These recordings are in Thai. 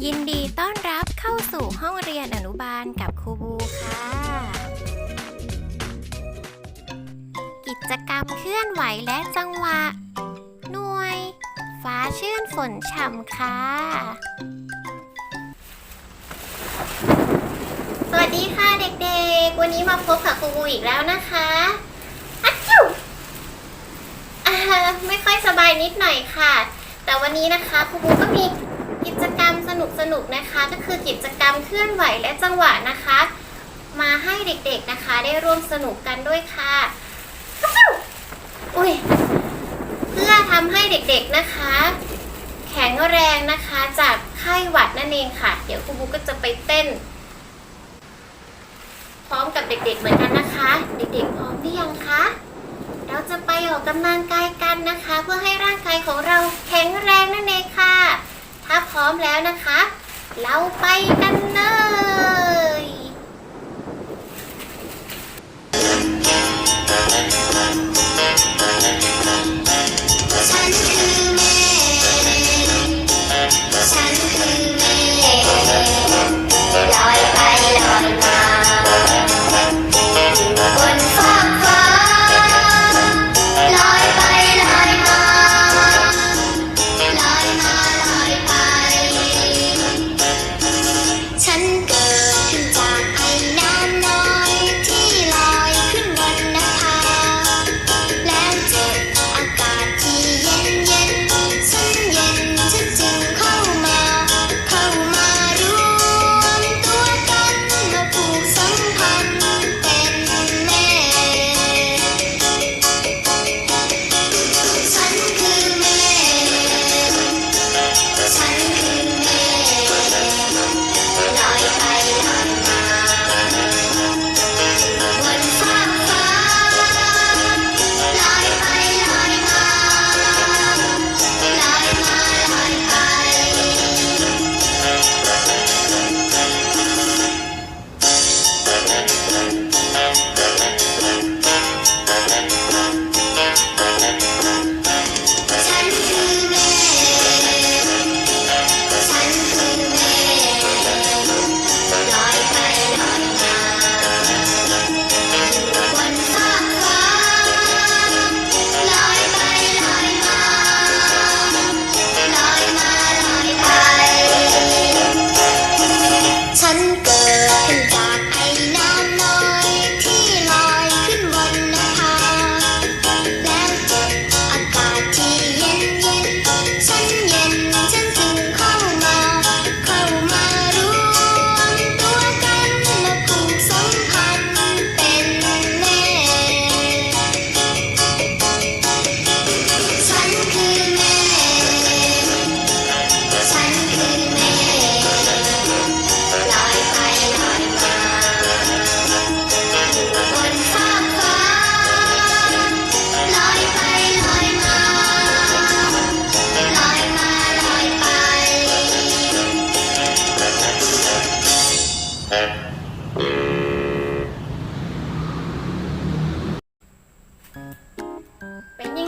ยินดีต้อนรับเข้าสู่ห้องเรียนอนุบาลกับครูบูค่ะ กิจกรรมเคลื่อนไหวและจังหวะ หน่วย ฟ้าชื่นฝนฉ่ำค่ะ สวัสดีค่ะเด็กๆ วันนี้มาพบกับครูบูอีกแล้วนะคะอัจจุไม่ค่อยสบายนิดหน่อยค่ะ แต่วันนี้นะคะครูบูก็มีกิจกรรม สนุกนะคะ ก็คือกิจกรรมเคลื่อนไหวและจังหวะนะคะ มาให้เด็กๆนะคะ ได้ร่วมสนุกกันด้วยค่ะอุ้ยเพื่อทำให้เด็กๆนะคะ แข็งแรงนะคะจากไข้หวัดนั่นเองค่ะ เดี๋ยวครูบูก็จะไปเต้น พร้อมกับเด็กๆเหมือนกันนะคะ เด็กๆพร้อมหรือยังคะเราจะไปออกกำลังกายกันนะคะ เพื่อให้ร่างกายของเราแข็งแรงนั่นเองค่ะ ถ้าพร้อมแล้วนะคะ เราไปกันเลย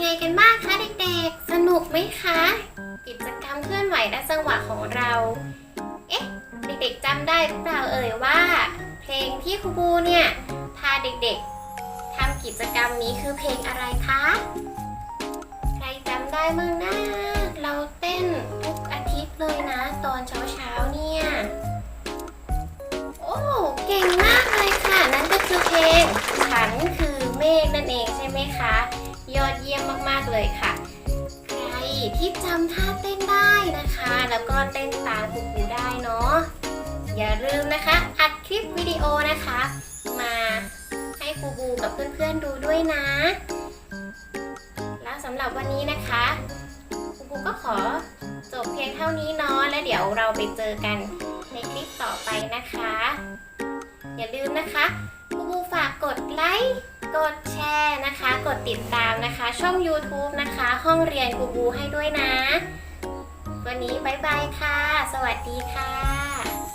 ไงกันบ้างคะเด็กๆ สนุกไหมคะ กิจกรรมเคลื่อนไหวและจังหวะของเรา เอ๊ะ เด็กๆจำได้หรือเปล่าเอ่ยว่า เพลงที่ครูบูเนี่ยพาเด็กๆทำกิจกรรมนี้คือเพลงอะไรคะ ใครจำได้มั้งนะเราเต้นทุกอาทิตย์เลยนะ ตอนเช้าๆเนี่ย โอ้ เก่งมากเลยค่ะ นั่นก็คือเพลงฉันคือเมฆนั่นเองใช่ เลยค่ะ ใครที่จำท่าเต้นได้นะคะ แล้วก็เต้นตามครูครูได้เนาะ อย่าลืมนะคะ อัดคลิปวิดีโอนะคะ มาให้ครูบูกับเพื่อนๆดูด้วยนะ แล้วสำหรับวันนี้นะคะครูบูก็ขอจบเพียงเท่านี้เนาะ และเดี๋ยวเราไปเจอกันในคลิปต่อไปนะคะ อย่าลืมนะคะครูบูฝากกดไลค์ กดแชร์นะคะ กดติดตามนะคะ ช่อง YouTube นะคะ ห้องเรียนกูบูให้ด้วยนะ วันนี้บายบายค่ะ สวัสดีค่ะ